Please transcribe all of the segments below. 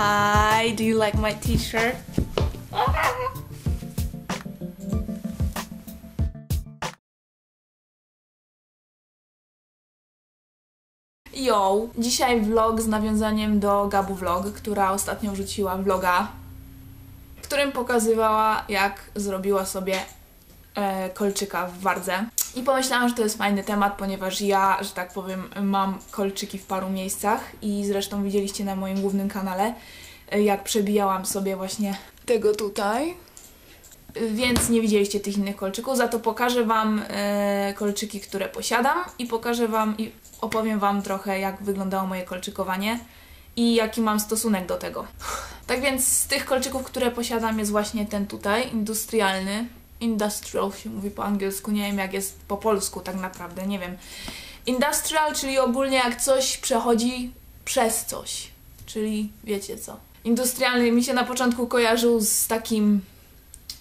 Hi, do you like my t-shirt? Yo, dzisiaj vlog z nawiązaniem do Gabu Vlog, która ostatnio wrzuciła vloga, w którym pokazywała jak zrobiła sobie e, kolczyka w wardze. I pomyślałam, że to jest fajny temat, ponieważ ja, że tak powiem, mam kolczyki w paru miejscach i zresztą widzieliście na moim głównym kanale, e, jak przebijałam sobie właśnie tego tutaj. Więc nie widzieliście tych innych kolczyków, za to pokażę Wam e, kolczyki, które posiadam i pokażę Wam i opowiem Wam trochę, jak wyglądało moje kolczykowanie i jaki mam stosunek do tego. Tak więc z tych kolczyków, które posiadam jest właśnie ten tutaj, industrialny. Industrial się mówi po angielsku, nie wiem jak jest po polsku tak naprawdę, nie wiem. Industrial, czyli ogólnie jak coś przechodzi przez coś, czyli wiecie co. Industrialny mi się na początku kojarzył z takim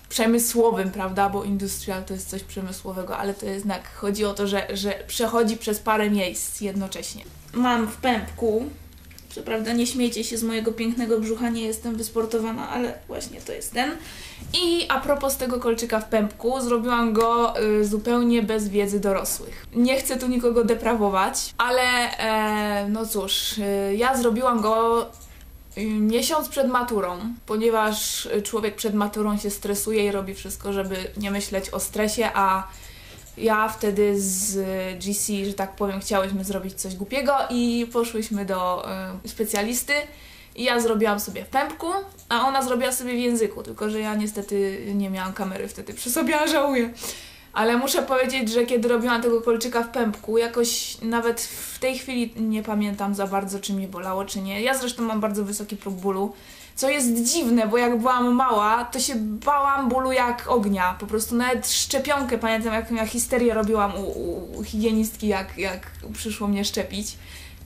przemysłowym, prawda? Bo industrial to jest coś przemysłowego, ale to jednak, chodzi o to, że, że przechodzi przez parę miejsc jednocześnie. Mam w pępku, co prawda nie śmiejcie się z mojego pięknego brzucha, nie jestem wysportowana, ale właśnie to jest ten. I a propos tego kolczyka w pępku, zrobiłam go y, zupełnie bez wiedzy dorosłych. Nie chcę tu nikogo deprawować, ale e, no cóż, y, ja zrobiłam go miesiąc przed maturą, ponieważ człowiek przed maturą się stresuje i robi wszystko, żeby nie myśleć o stresie, a ja wtedy z GC, że tak powiem, chciałyśmy zrobić coś głupiego i poszłyśmy do y, specjalisty i ja zrobiłam sobie w pępku, a ona zrobiła sobie w języku, tylko że ja niestety nie miałam kamery wtedy przy sobie, a żałuję. Ale muszę powiedzieć, że kiedy robiłam tego kolczyka w pępku, jakoś nawet w tej chwili nie pamiętam za bardzo, czy mnie bolało, czy nie. Ja zresztą mam bardzo wysoki próg bólu, co jest dziwne, bo jak byłam mała, to się bałam bólu jak ognia. Po prostu nawet szczepionkę, pamiętam jak ja histerię robiłam u, u higienistki, jak, jak przyszło mnie szczepić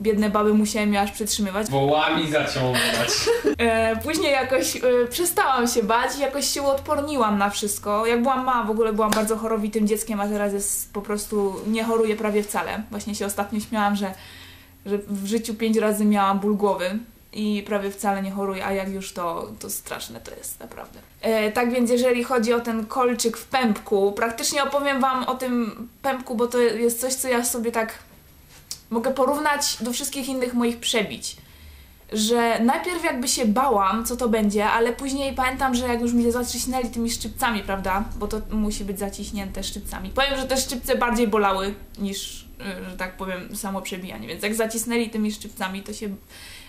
biedne baby musiałem je aż przytrzymywać. Wołami zaciągać. E, później jakoś e, przestałam się bać, jakoś się uodporniłam na wszystko. Jak byłam mała, w ogóle byłam bardzo chorowitym dzieckiem, a teraz jest po prostu nie choruję prawie wcale. Właśnie się ostatnio śmiałam, że, że w życiu pięć razy miałam ból głowy i prawie wcale nie choruję, a jak już to, to straszne to jest naprawdę. E, tak więc jeżeli chodzi o ten kolczyk w pępku, praktycznie opowiem Wam o tym pępku, bo to jest coś, co ja sobie tak mogę porównać do wszystkich innych moich przebić. Że najpierw jakby się bałam, co to będzie, ale później pamiętam, że jak już mi zacisnęli tymi szczypcami, prawda? Bo to musi być zaciśnięte szczypcami. Powiem, że te szczypce bardziej bolały niż, y, że tak powiem, samo przebijanie. Więc jak zacisnęli tymi szczypcami, to się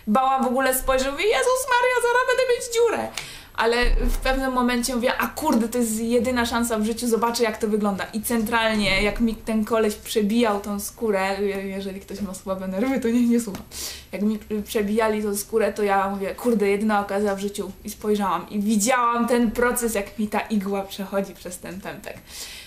bałam w ogóle spojrzeć, mówię, Jezus Maria, zaraz będę mieć dziurę ale w pewnym momencie mówię, a kurde, to jest jedyna szansa w życiu, zobaczę jak to wygląda. I centralnie, jak mi ten koleś przebijał tą skórę, jeżeli ktoś ma słabe nerwy, to niech nie słucha. Jak mi przebijali tą skórę, to ja mówię, kurde, jedyna okazja w życiu. I spojrzałam i widziałam ten proces, jak mi ta igła przechodzi przez ten pępek.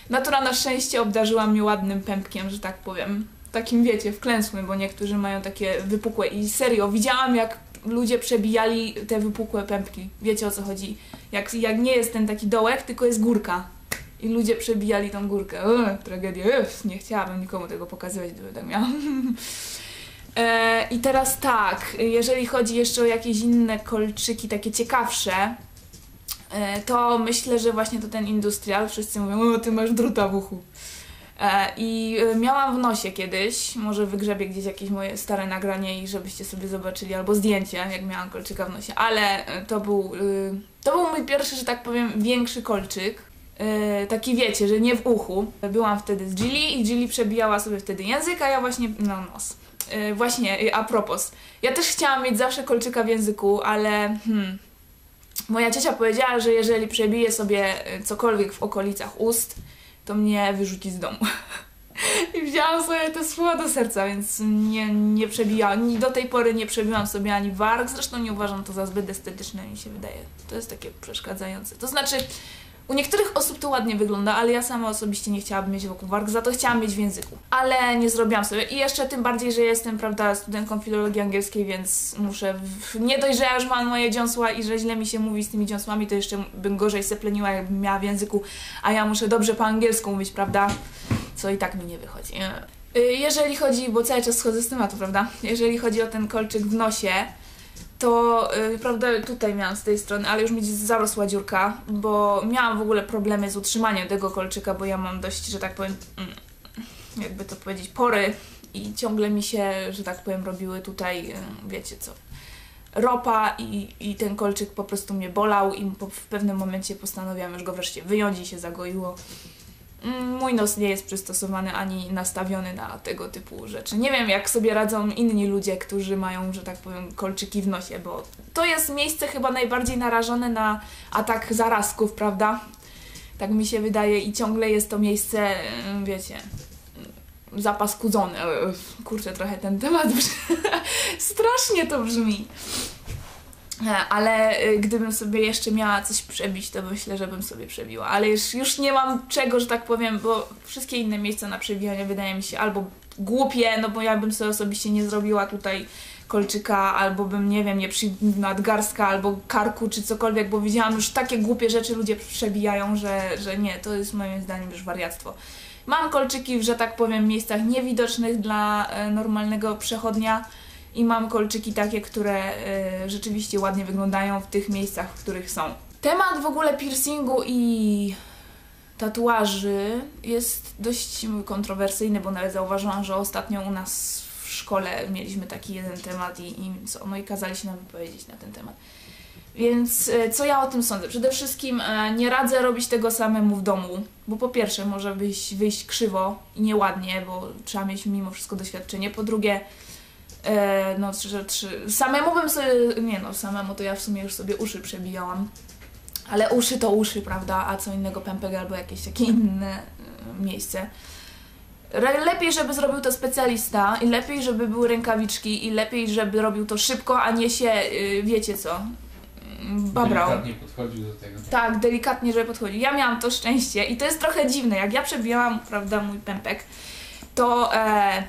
Natura na szczęście obdarzyła mnie ładnym pępkiem, że tak powiem. Takim wiecie, wklęsłym, bo niektórzy mają takie wypukłe i serio, widziałam jak ludzie przebijali te wypukłe pępki. Wiecie o co chodzi. Jak, jak nie jest ten taki dołek, tylko jest górka. I ludzie przebijali tą górkę. Ugh, tragedia. Ugh, nie chciałabym nikomu tego pokazywać, gdyby tak miałam. E, I teraz tak, jeżeli chodzi jeszcze o jakieś inne kolczyki, takie ciekawsze, e, to myślę, że właśnie to ten industrial. Wszyscy mówią, o ty masz druta w uchu. E, I e, miałam w nosie kiedyś, może wygrzebię gdzieś jakieś moje stare nagranie i żebyście sobie zobaczyli, albo zdjęcie, jak miałam kolczyka w nosie, ale e, to był, to był mój pierwszy, że tak powiem, większy kolczyk. Taki wiecie, że nie w uchu. Byłam wtedy z Gilly i Gilly przebijała sobie wtedy język, a ja właśnie, no nos. Właśnie, a propos. Ja też chciałam mieć zawsze kolczyka w języku, ale hmm, moja ciocia powiedziała, że jeżeli przebiję sobie cokolwiek w okolicach ust, to mnie wyrzuci z domu. I wzięłam sobie te słowa do serca, więc nie, nie przebijałam, do tej pory nie przebiłam sobie ani warg, zresztą nie uważam to za zbyt estetyczne, mi się wydaje. To jest takie przeszkadzające. To znaczy, u niektórych osób to ładnie wygląda, ale ja sama osobiście nie chciałabym mieć wokół warg, za to chciałam mieć w języku. Ale nie zrobiłam sobie. I jeszcze tym bardziej, że jestem, prawda, studentką filologii angielskiej, więc muszę... W... Nie dość, że ja już mam moje dziąsła i że źle mi się mówi z tymi dziąsłami, to jeszcze bym gorzej sepleniła, jakbym miała w języku, a ja muszę dobrze po angielsku mówić, prawda? Co i tak mi nie wychodzi. Y, jeżeli chodzi, bo cały czas schodzę z tematu, prawda? Jeżeli chodzi o ten kolczyk w nosie, to y, prawda tutaj miałam z tej strony, ale już mi zarosła dziurka, bo miałam w ogóle problemy z utrzymaniem tego kolczyka, bo ja mam dość, że tak powiem, mm, jakby to powiedzieć, pory i ciągle mi się, że tak powiem, robiły tutaj, y, wiecie co, ropa i, i ten kolczyk po prostu mnie bolał i po, w pewnym momencie postanowiłam już go wreszcie wyjąć i się zagoiło. Mm, Mój nos nie jest przystosowany ani nastawiony na tego typu rzeczy. Nie wiem, jak sobie radzą inni ludzie, którzy mają, że tak powiem, kolczyki w nosie, bo to jest miejsce chyba najbardziej narażone na atak zarazków, prawda? Tak mi się wydaje i ciągle jest to miejsce, mm, wiecie, mm, zapaskudzone. Kurczę, trochę ten temat strasznie to brzmi. E, Ale y, gdybym sobie jeszcze miała coś przebić, to myślę, że bym sobie przebiła. Ale już, już nie mam czego, że tak powiem, bo wszystkie inne miejsca na przebijanie wydaje mi się albo głupie, no bo ja bym sobie osobiście nie zrobiła tutaj kolczyka, albo bym, nie wiem, nie przy nadgarstka, albo karku, czy cokolwiek, bo widziałam już takie głupie rzeczy ludzie przebijają, że, że nie, to jest moim zdaniem już wariactwo. Mam kolczyki w, że tak powiem, miejscach niewidocznych dla e, normalnego przechodnia, i mam kolczyki takie, które y, rzeczywiście ładnie wyglądają w tych miejscach, w których są. Temat w ogóle piercingu i tatuaży jest dość kontrowersyjny, bo nawet zauważyłam, że ostatnio u nas w szkole mieliśmy taki jeden temat i, i co, no i kazali się nam wypowiedzieć na ten temat. Więc y, co ja o tym sądzę? Przede wszystkim y, nie radzę robić tego samemu w domu, bo po pierwsze może wyjść, wyjść krzywo i nieładnie, bo trzeba mieć mimo wszystko doświadczenie. Po drugie, E, no, trzy, trzy. Samemu bym sobie. Nie no, samemu to ja w sumie już sobie uszy przebijałam. Ale uszy to uszy, prawda? A co innego pępek albo jakieś takie inne e, miejsce. Lepiej, żeby zrobił to specjalista, i lepiej, żeby były rękawiczki, i lepiej, żeby robił to szybko, a nie się, y, wiecie co, mm, babrał. Delikatnie podchodził do tego. Tak, delikatnie, żeby podchodził. Ja miałam to szczęście i to jest trochę dziwne. Jak ja przebijałam, prawda, mój pępek, to e,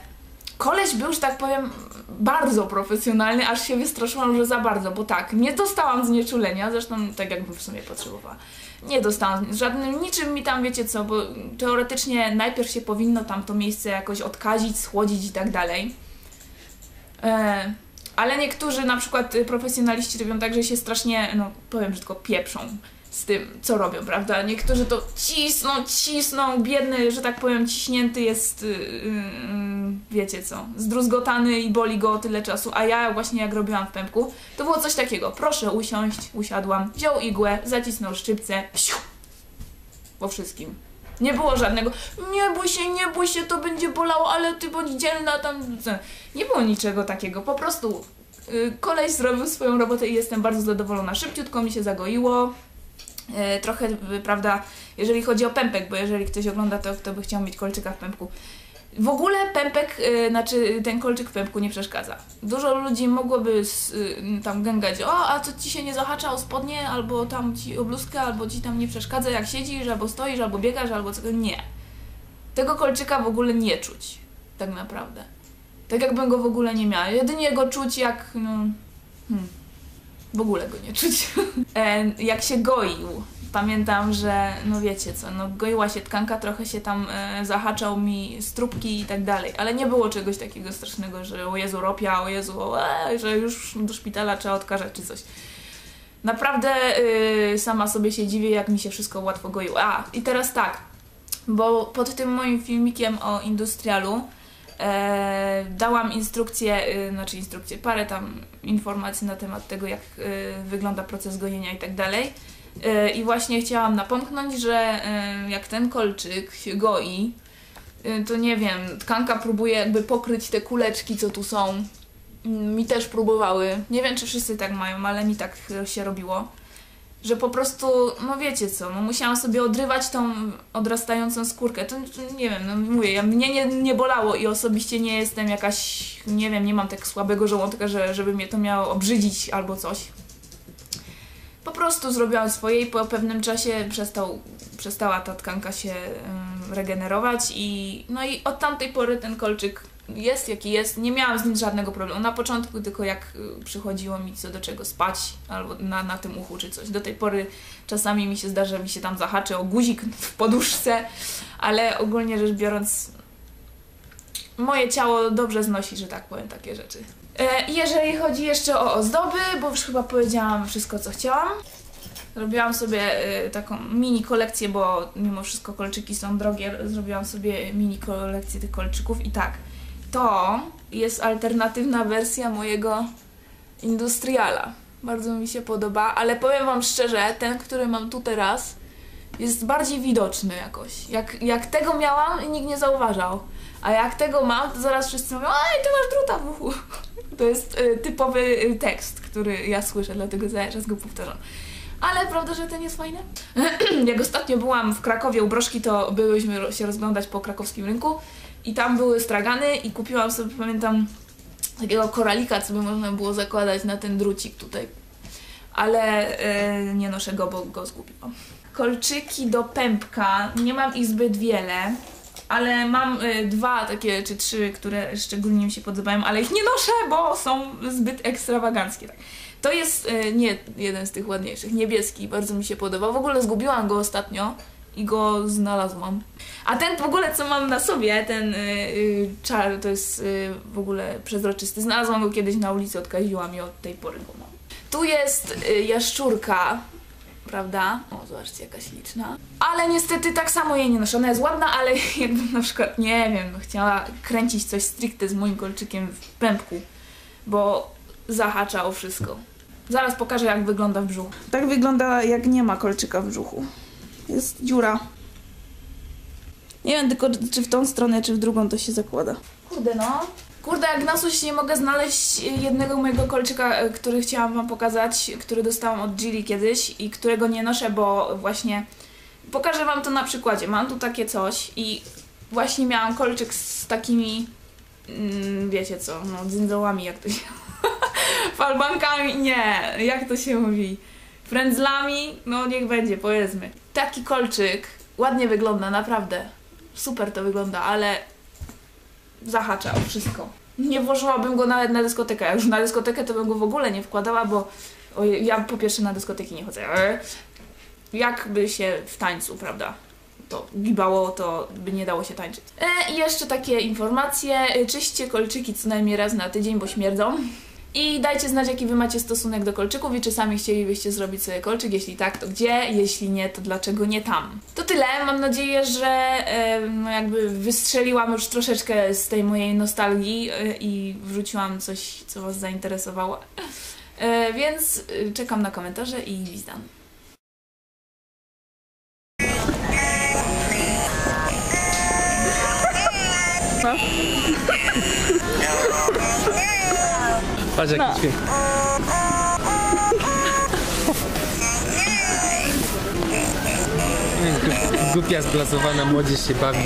koleś był, że tak powiem, bardzo profesjonalny, aż się wystraszyłam, że za bardzo, bo tak, nie dostałam znieczulenia, zresztą tak jakbym w sumie potrzebowała. Nie dostałam żadnym, niczym mi tam, wiecie co, bo teoretycznie najpierw się powinno tam to miejsce jakoś odkazić, schłodzić i tak dalej. E, ale niektórzy, na przykład profesjonaliści robią tak, że się strasznie, no powiem brzydko, pieprzą z tym, co robią, prawda? Niektórzy to cisną, cisną, biedny, że tak powiem, ciśnięty jest, yy, yy, wiecie co, zdruzgotany i boli go tyle czasu, a ja właśnie jak robiłam w pępku, to było coś takiego, proszę usiąść, usiadłam, wziął igłę, zacisnął szczypce, psiu, po wszystkim. Nie było żadnego, nie bój się, nie bój się, to będzie bolało, ale ty bądź dzielna tam. Nie było niczego takiego, po prostu yy, koleś zrobił swoją robotę i jestem bardzo zadowolona. Szybciutko mi się zagoiło, trochę, y, prawda, jeżeli chodzi o pępek, bo jeżeli ktoś ogląda to, kto by chciał mieć kolczyka w pępku. W ogóle pępek, y, znaczy ten kolczyk w pępku nie przeszkadza. Dużo ludzi mogłoby y, tam gęgać, o, a co ci się nie zahacza o spodnie, albo tam ci o albo ci tam nie przeszkadza jak siedzisz, albo stoisz, albo biegasz, albo co. Nie. Tego kolczyka w ogóle nie czuć, tak naprawdę. Tak jakbym go w ogóle nie miała. Jedynie go czuć jak, no, hmm, w ogóle go nie czuć. E, jak się goił, pamiętam, że no wiecie co, no goiła się tkanka, trochę się tam e, zahaczał mi strupki i tak dalej, ale nie było czegoś takiego strasznego, że o Jezu ropia, o Jezu, e, że już do szpitala trzeba odkażać czy coś. Naprawdę y, sama sobie się dziwię, jak mi się wszystko łatwo goiło. A, i teraz tak, bo pod tym moim filmikiem o industrialu e, dałam instrukcję, y, znaczy instrukcję, parę tam informacji na temat tego, jak y, wygląda proces gojenia i tak dalej. Y, I właśnie chciałam napomknąć, że y, jak ten kolczyk się goi, y, to nie wiem, tkanka próbuje jakby pokryć te kuleczki, co tu są. Mm, Mi też próbowały. Nie wiem, czy wszyscy tak mają, ale mi tak y, się robiło. Że po prostu, no wiecie co, no musiałam sobie odrywać tą odrastającą skórkę. To, nie wiem, no mówię, ja, mnie nie, nie bolało i osobiście nie jestem jakaś, nie wiem, nie mam tak słabego żołądka, że, żeby mnie to miało obrzydzić albo coś. Po prostu zrobiłam swoje i po pewnym czasie przestał, przestała ta tkanka się regenerować i no i od tamtej pory ten kolczyk jest jaki jest. Nie miałam z nim żadnego problemu. Na początku tylko jak y, przychodziło mi co do czego spać albo na, na tym uchu czy coś. Do tej pory czasami mi się zdarza, mi się tam zahaczy o guzik w poduszce, ale ogólnie rzecz biorąc moje ciało dobrze znosi, że tak powiem, takie rzeczy. E, jeżeli chodzi jeszcze o ozdoby, bo już chyba powiedziałam wszystko, co chciałam. Zrobiłam sobie e, taką mini kolekcję, bo mimo wszystko kolczyki są drogie. Zrobiłam sobie mini kolekcję tych kolczyków i tak. To jest alternatywna wersja mojego Industriala. Bardzo mi się podoba, ale powiem Wam szczerze, ten, który mam tu teraz, jest bardziej widoczny jakoś. Jak, jak tego miałam, nikt nie zauważał. A jak tego mam, to zaraz wszyscy mówią, ej, ty masz druta w uchu. To jest y, typowy y, tekst, który ja słyszę, dlatego zaraz go powtarzam. Ale prawda, że ten jest fajny? jak ostatnio byłam w Krakowie u Broszki, to byłyśmy się rozglądać po krakowskim rynku i tam były stragany i kupiłam sobie, pamiętam, takiego koralika, co by można było zakładać na ten drucik tutaj. Ale e, nie noszę go, bo go zgubiłam. Kolczyki do pępka. Nie mam ich zbyt wiele, ale mam e, dwa takie czy trzy, które szczególnie mi się podobają, ale ich nie noszę, bo są zbyt ekstrawaganckie. Tak. To jest e, nie jeden z tych ładniejszych, niebieski, bardzo mi się podoba. W ogóle zgubiłam go ostatnio i go znalazłam. A ten w ogóle, co mam na sobie, ten y, y, czar, to jest y, w ogóle przezroczysty. Znalazłam go kiedyś na ulicy, odkaziłam i od tej pory go mam. Tu jest y, jaszczurka, prawda? O, zobaczcie, jakaś liczna. Ale niestety tak samo jej nie noszę. Ona jest ładna, ale jakbym na przykład, nie wiem, chciała kręcić coś stricte z moim kolczykiem w pępku, bo zahacza o wszystko. Zaraz pokażę, jak wygląda w brzuchu. Tak wygląda, jak nie ma kolczyka w brzuchu. Jest dziura. Nie wiem tylko, czy w tą stronę, czy w drugą to się zakłada. Kurde no. Kurde, jak na coś nie mogę znaleźć jednego mojego kolczyka, e, który chciałam wam pokazać, który dostałam od Gilly kiedyś i którego nie noszę, bo właśnie pokażę wam to na przykładzie. Mam tu takie coś i właśnie miałam kolczyk z takimi mm, wiecie co, no dzyndołami jak to się falbankami, nie, jak to się mówi frędzlami, no niech będzie, powiedzmy. Taki kolczyk ładnie wygląda, naprawdę. Super to wygląda, ale zahacza o wszystko. Nie włożyłabym go nawet na dyskotekę. A już na dyskotekę to bym go w ogóle nie wkładała, bo oj, ja po pierwsze na dyskoteki nie chodzę. Jakby się w tańcu, prawda? To gibało, to by nie dało się tańczyć. E, I jeszcze takie informacje. E, Czyście kolczyki co najmniej raz na tydzień, bo śmierdzą. I dajcie znać, jaki wy macie stosunek do kolczyków i czy sami chcielibyście zrobić sobie kolczyk. Jeśli tak, to gdzie? Jeśli nie, to dlaczego nie tam? To tyle. Mam nadzieję, że no jakby wystrzeliłam już troszeczkę z tej mojej nostalgii e, i wrzuciłam coś, co was zainteresowało. E, więc e, czekam na komentarze i wizdam. Patrz jaki śmiech. Gu- Głupia zblazowana młodzież się bawi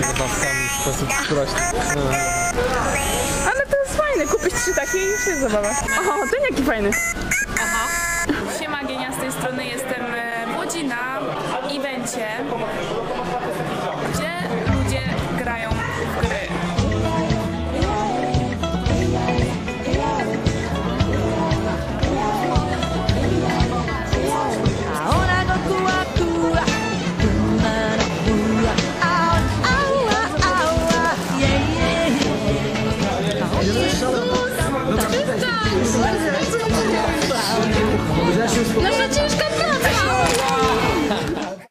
zabawkami w sposób prośny. No. Ale to jest fajne, kupić trzy takie i już jest zabawa. Oho, ten jaki fajny.